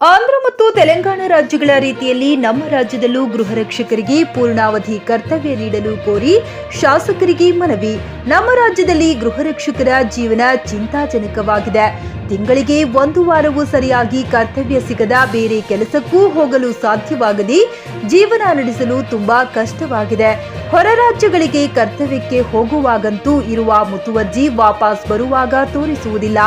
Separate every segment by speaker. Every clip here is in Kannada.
Speaker 1: ಆಂಧ್ರ ಮತ್ತು ತೆಲಂಗಾಣ ರಾಜ್ಯಗಳ ರೀತಿಯಲ್ಲಿ ನಮ್ಮ ರಾಜ್ಯದಲ್ಲೂ ಗೃಹ ರಕ್ಷಕರಿಗೆ ಪೂರ್ಣಾವಧಿ ಕರ್ತವ್ಯ ನೀಡಲು ಕೋರಿ ಶಾಸಕರಿಗೆ ಮನವಿ. ನಮ್ಮ ರಾಜ್ಯದಲ್ಲಿ ಗೃಹ ರಕ್ಷಕರ ಜೀವನ ಚಿಂತಾಜನಕವಾಗಿದೆ. ತಿಂಗಳಿಗೆ ಒಂದು ವಾರವೂ ಸರಿಯಾಗಿ ಕರ್ತವ್ಯ ಸಿಗದ ಬೇರೆ ಕೆಲಸಕ್ಕೂ ಹೋಗಲು ಸಾಧ್ಯವಾಗದೆ ಜೀವನ ನಡೆಸಲು ತುಂಬಾ ಕಷ್ಟವಾಗಿದೆ. ಹೊರ ರಾಜ್ಯಗಳಿಗೆ ಕರ್ತವ್ಯಕ್ಕೆ ಹೋಗುವಾಗಂತೂ ಇರುವ ಮುತುವರ್ಜಿ ವಾಪಸ್ ಬರುವಾಗ ತೋರಿಸುವುದಿಲ್ಲ.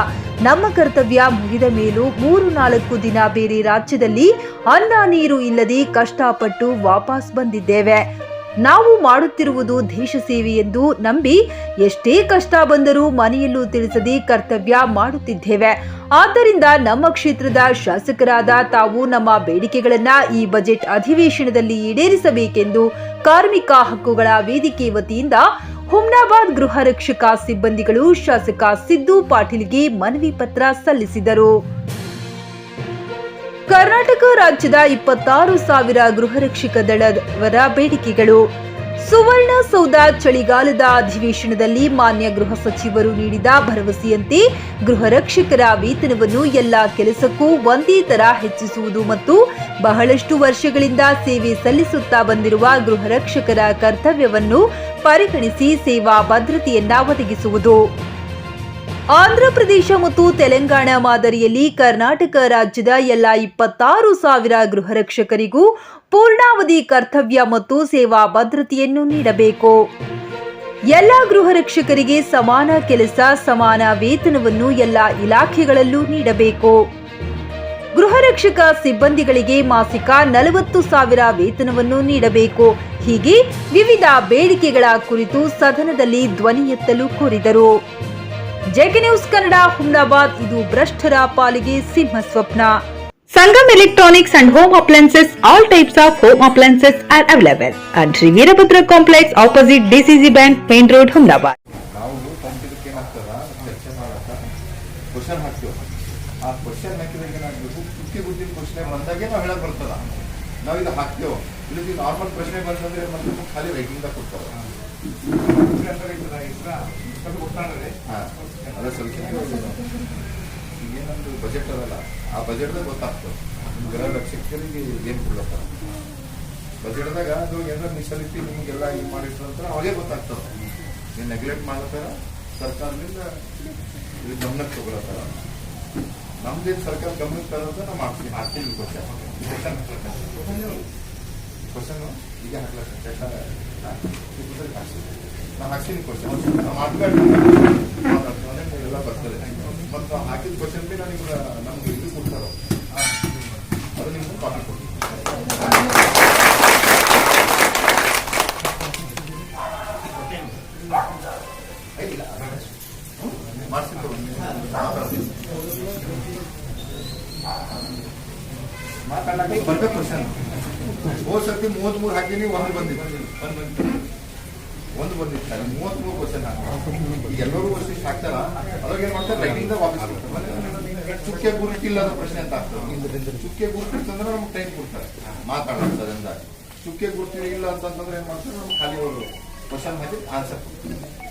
Speaker 1: ನಮ್ಮ ಕರ್ತವ್ಯ ಮುಗಿದ ಮೇಲೂ ಮೂರು ನಾಲ್ಕು ದಿನ ಬೇರೆ ರಾಜ್ಯದಲ್ಲಿ ಅನ್ನ ನೀರು ಇಲ್ಲದೆ ಕಷ್ಟಪಟ್ಟು ವಾಪಸ್ ಬಂದಿದ್ದೇವೆ. ನಾವು ಮಾಡುತ್ತಿರುವುದು ದೇಶ ಸೇವೆ ಎಂದು ನಂಬಿ ಎಷ್ಟೇ ಕಷ್ಟ ಬಂದರೂ ಮನೆಯಲ್ಲೂ ತಿಳಿಸದೆ ಕರ್ತವ್ಯ ಮಾಡುತ್ತಿದ್ದೇವೆ. ಆದ್ದರಿಂದ ನಮ್ಮ ಕ್ಷೇತ್ರದ ಶಾಸಕರಾದ ತಾವು ನಮ್ಮ ಬೇಡಿಕೆಗಳನ್ನ ಈ ಬಜೆಟ್ ಅಧಿವೇಶನದಲ್ಲಿ ಈಡೇರಿಸಬೇಕೆಂದು ಕಾರ್ಮಿಕ ಹಕ್ಕುಗಳ ವೇದಿಕೆ ವತಿಯಿಂದ ಹುಮ್ನಾಬಾದ್ ಗೃಹ ರಕ್ಷಕ ಸಿಬ್ಬಂದಿಗಳು ಶಾಸಕ ಸಿದ್ದು ಪಾಟೀಲ್ಗೆ ಮನವಿ ಪತ್ರ ಸಲ್ಲಿಸಿದರು. ಕರ್ನಾಟಕ ರಾಜ್ಯದ ಇಪ್ಪತ್ತಾರು ಸಾವಿರ ಗೃಹ ರಕ್ಷಕ ದಳದವರ ಬೇಡಿಕೆಗಳು. ಸುವರ್ಣಸೌಧ ಚಳಿಗಾಲದ ಅಧಿವೇಶನದಲ್ಲಿ ಮಾನ್ಯ ಗೃಹ ಸಚಿವರು ನೀಡಿದ ಭರವಸೆಯಂತೆ ಗೃಹ ರಕ್ಷಕರ ವೇತನವನ್ನು ಎಲ್ಲ ಕೆಲಸಕ್ಕೂ ಒಂದೇ ತರ ಹೆಚ್ಚಿಸುವುದು ಮತ್ತು ಬಹಳಷ್ಟು ವರ್ಷಗಳಿಂದ ಸೇವೆ ಸಲ್ಲಿಸುತ್ತಾ ಬಂದಿರುವ ಗೃಹ ರಕ್ಷಕರ ಕರ್ತವ್ಯವನ್ನು ಪರಿಗಣಿಸಿ ಸೇವಾ ಭದ್ರತೆಯನ್ನ ಒದಗಿಸುವುದು. ಆಂಧ್ರಪ್ರದೇಶ ಮತ್ತು ತೆಲಂಗಾಣ ಮಾದರಿಯಲ್ಲಿ ಕರ್ನಾಟಕ ರಾಜ್ಯದ ಎಲ್ಲ ಇಪ್ಪತ್ತಾರು ಸಾವಿರ ಗೃಹರಕ್ಷಕರಿಗೂ ಪೂರ್ಣಾವಧಿ ಕರ್ತವ್ಯ ಮತ್ತು ಸೇವಾ ಭದ್ರತೆಯನ್ನು ನೀಡಬೇಕು. ಎಲ್ಲ ಗೃಹರಕ್ಷಕರಿಗೆ ಸಮಾನ ಕೆಲಸ, ಸಮಾನ ವೇತನವನ್ನು ಎಲ್ಲ ಇಲಾಖೆಗಳಲ್ಲೂ ನೀಡಬೇಕು. ಗೃಹರಕ್ಷಕ ಸಿಬ್ಬಂದಿಗಳಿಗೆ ಮಾಸಿಕ ನಲವತ್ತು ಸಾವಿರ ವೇತನವನ್ನು ನೀಡಬೇಕು. ಹೀಗೆ ವಿವಿಧ ಬೇಡಿಕೆಗಳ ಕುರಿತು ಸದನದಲ್ಲಿ ಧ್ವನಿ ಎತ್ತಲು ಕೋರಿದರು. ಜೆಕೆ ನ್ಯೂಸ್ ಕನ್ನಡ ಹುಮ್ನಾಬಾದ್ ಇದು ಭ್ರಷ್ಟರ ಪಾಲಿಗೆ ಸಿಂಹ ಸ್ವಪ್ನ.
Speaker 2: Sangam electronics and home Appliances, all types of home appliances are available. At Shri Veerabhadra Complex opposite DCC Bank, Main Road, Humdabad.
Speaker 3: ನಾವು ಕಂಪ್ಯೂಟರ್ಗೆ ಏನಾಗ್ತದ ಚರ್ಚೆ ಮಾಡಕ ಕ್ವಶನ್ ಹಾಕ್ತೀವಿ. ಆ ಕ್ವಶನ್ ಹಾಕಿದಾಗ ಏನಾಗಬೇಕು? ಕುಕ್ಕಿ ಗುದ್ದಿನ ಪ್ರಶ್ನೆ ಬಂದಾಗೆ ನಾವು ಹೇಳಕ್ ಬರ್ತದ. ನಾವು ಇದು ಹಾಕ್ತೇವೆ. ಇಲ್ಲಿ ನಾರ್ಮಲ್ ಪ್ರಶ್ನೆ ಬಂತಂದ್ರೆ ಏನ್ ಖಾಲಿ ರೈಟಿಂಗ್ ಕೊಡ್ತಾರೆ. ಅದ ಸ್ವಲ್ಪ ಏನೊಂದು ಬಜೆಟ್ ಅದಲ್ಲ. ಆ ಬಜೆಟ್ದಾಗ ಗೊತ್ತಾಗ್ತದೆ ಗೃಹ ರಕ್ಷಕರಿಗೆ ಏನು ಕೊಡ್ಲತ್ತಾರ ಬಜೆಟ್ದಾಗ ಅದು ಏನಾರ ಮಿಸಲಿಟಿ ನಿಮಗೆಲ್ಲ ಇದು ಅಂತ ಅವಾಗೇ ಗೊತ್ತಾಗ್ತದೆ ನೀವು ನೆಗ್ಲೆಕ್ಟ್ ಮಾಡತ್ತಾರ ಸರ್ಕಾರದಿಂದ ಇದು ಗಮನಕ್ಕೆ ತಗೊಳತ್ತಾರ ನಮ್ದೇನು ಸರ್ಕಾರ ಗಮನಕ್ಕೆ ತರೋದು ನಾವು ಮಾಡ್ತೀವಿ. ಹಾಕ್ತೀವಿ ಕ್ವಶನ್ ಕ್ವಶನ್ ಈಗ ಹಾಕ್ಲಕ್ಕ ಹಾಕ್ತೀವಿ ನಾವು ಹಾಕ್ತೀನಿ ಕ್ವಶನ್ ನಾವು ಮಾತಾಡ್ತೀವಿ ಮಾತಾಡ್ತೀವಿ ಎಲ್ಲ ಬರ್ತದೆ ಮತ್ತು ನಾವು ಹಾಕಿದ ಕ್ವಶನ್ ಬಿ ನಾನು ನಿಮ್ಗೆ ಇದು ಕೊಡ್ತಾರೋ ಅದು ನಿಮ್ಗೆ ಕಾಪಿ ಕೊಡ್ತೀನಿ ಮಾತಾಡಕ್ಕೆ ಬರ್ಬೇಕು ಕ್ವಶನ್ ಹೋದ್ ಸರ್ತಿ ಮೂವತ್ತ್ ಮೂರು ಹಾಕಿನಿ ಒಂದು ಬಂದಿತ್ತು. ಒಂದು ಬಂದಿತ್ತು. ಒಂದು ಬಂದಿತ್ತು. ಮೂವತ್ತ್ ಮೂರು ಕ್ವಶನ್ ಎಲ್ಲರೂ ವರ್ಷಕ್ಕೆ ಹಾಕ್ತಾರ? ಅವಾಗ ಏನ್ ಮಾಡ್ತಾರೆ? ರೈಟಿಂದ ವಾಪಸ್ ಕೊಡ್ತಾರೆ. ಚುಕ್ಕೆ ಗುರುತಿಲ್ಲದ ಪ್ರಶ್ನೆ ಅಂತ ಆಗ್ತದೆ. ಚುಕ್ಕೆ ಗುರುತಿರ್ತಂದ್ರೆ ನಮ್ಗೆ ಟೈಮ್ ಕೊಡ್ತಾರೆ. ಅದರಿಂದ ಚುಕ್ಕೆ ಗುರುತಿ ಇಲ್ಲ ಅಂತಂದ್ರೆ ಏನ್ ಮಾಡ್ತಾರೆ? ನಮ್ಗೆ ಖಾಲಿ ಕ್ವಶನ್ ಹಾಕಿ ಆನ್ಸರ್
Speaker 1: ಟಿವಿಎಸ್